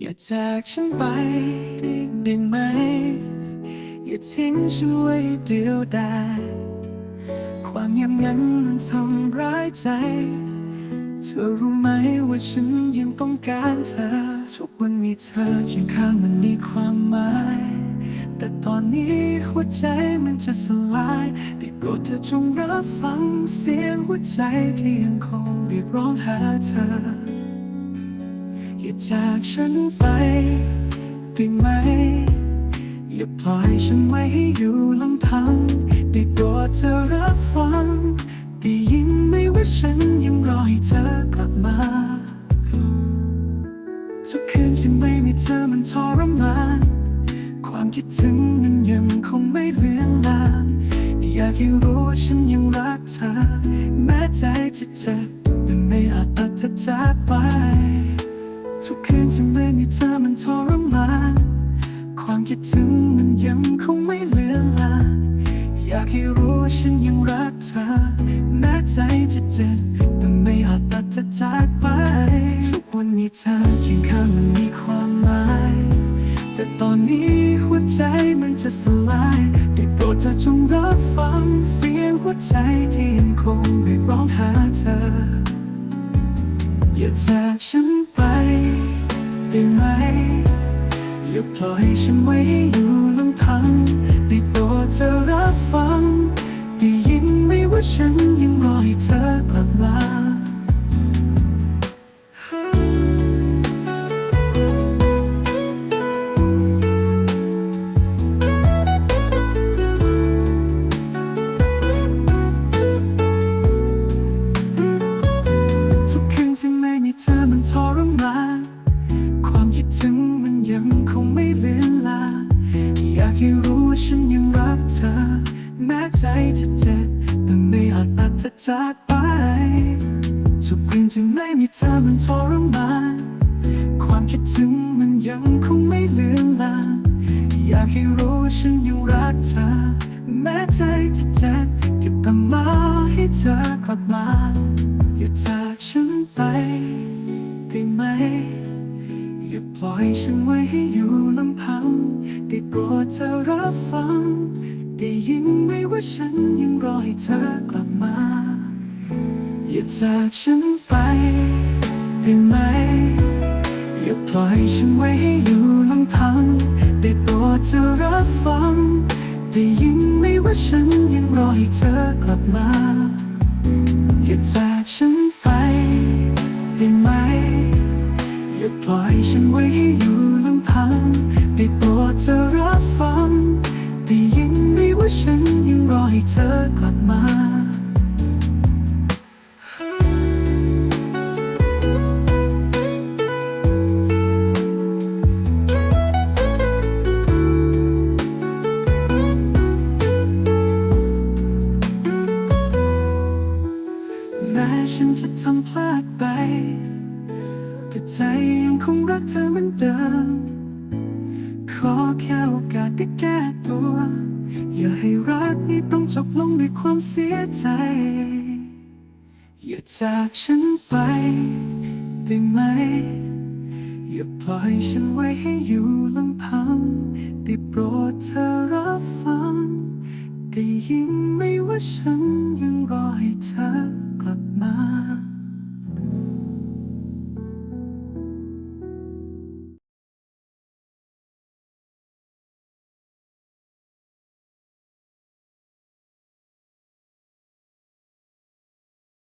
อย่าจากฉันไปได้ไหม อย่าทิ้งฉันไว้เดียวดายความเงียบงันมันทำร้ายใจ เธอรู้ไหมว่าฉันยังต้องการเธอ ทุกวันมีเธออยู่ข้างมันมีความหมาย แต่ตอนนี้หัวใจมันจะสลายได้โปรดเธอจงรับฟังเสียงหัวใจที่ยังคงเรียกร้องหาเธอ อย่าจากฉันไปได้ไหม อย่าปล่อยฉันไว้ให้อยู่ลำพัง ได้โปรดเธอรับฟัง ได้ยินไหมว่าฉันยังรอให้เธอกลับมา ทุกคืนที่ไม่มีเธอมันทรมาน ความคิดถึงมันยังคงไม่เลือนลาง อยากให้รู้ว่าฉันยังรักเธอ แม้ใจจะเจ็บ ใจมันจะสลายได้โปรดเธอจงรับฟังเสียงหัวใจที่ยังคงเรียกร้องหาเธอ อย่าจากฉันไปได้ไหม อย่าปล่อยฉันไว้อยู่ลำพังได้โปรดเธอรับฟังได้ยินไหมว่าฉันยังรอให้เธอกลับมา รู้ว่าฉันยังรักเธอ แม้ใจจะเจ็บแต่ไม่อาจตัดเธอจากไป ทุกคืนที่ไม่มีเธอมันทรมานความคิดถึงมันยังคงไม่เลือนลางอยากให้รู้ว่าฉันยังรักเธอ แม้ใจจะเจ็บเก็บตามมาให้เธอกลับมาอย่าจากฉันไปได้ไหมอย่าปล่อยฉัน ได้ยินไหมว่าฉันยังรอให้เธอกลับมา อย่าจากฉันไปได้ไหม อย่าปล่อยฉันไว้ให้อยู่ลำพัง ได้โปรดเธอรับฟังได้ยินไหมว่าฉันยังรอให้เธอกลับมา อย่าจากฉันไปได้ไหม อย่าปล่อยฉันไว้ให้อยู่ลำพัง ได้โปรดเธอรับฟังได้ยินไหม ว่าฉันยังรอให้เธอกลับมาแม้ฉันจะทำพลาดไปแต่ใจยังคงรักเธอเหมือนเดิม ได้แก้ตัว อย่าให้รักนี้ต้องจบลงด้วยความเสียใจ อย่าจากฉันไปได้ไหม อย่าปล่อยฉันไว้ให้อยู่ลำพัง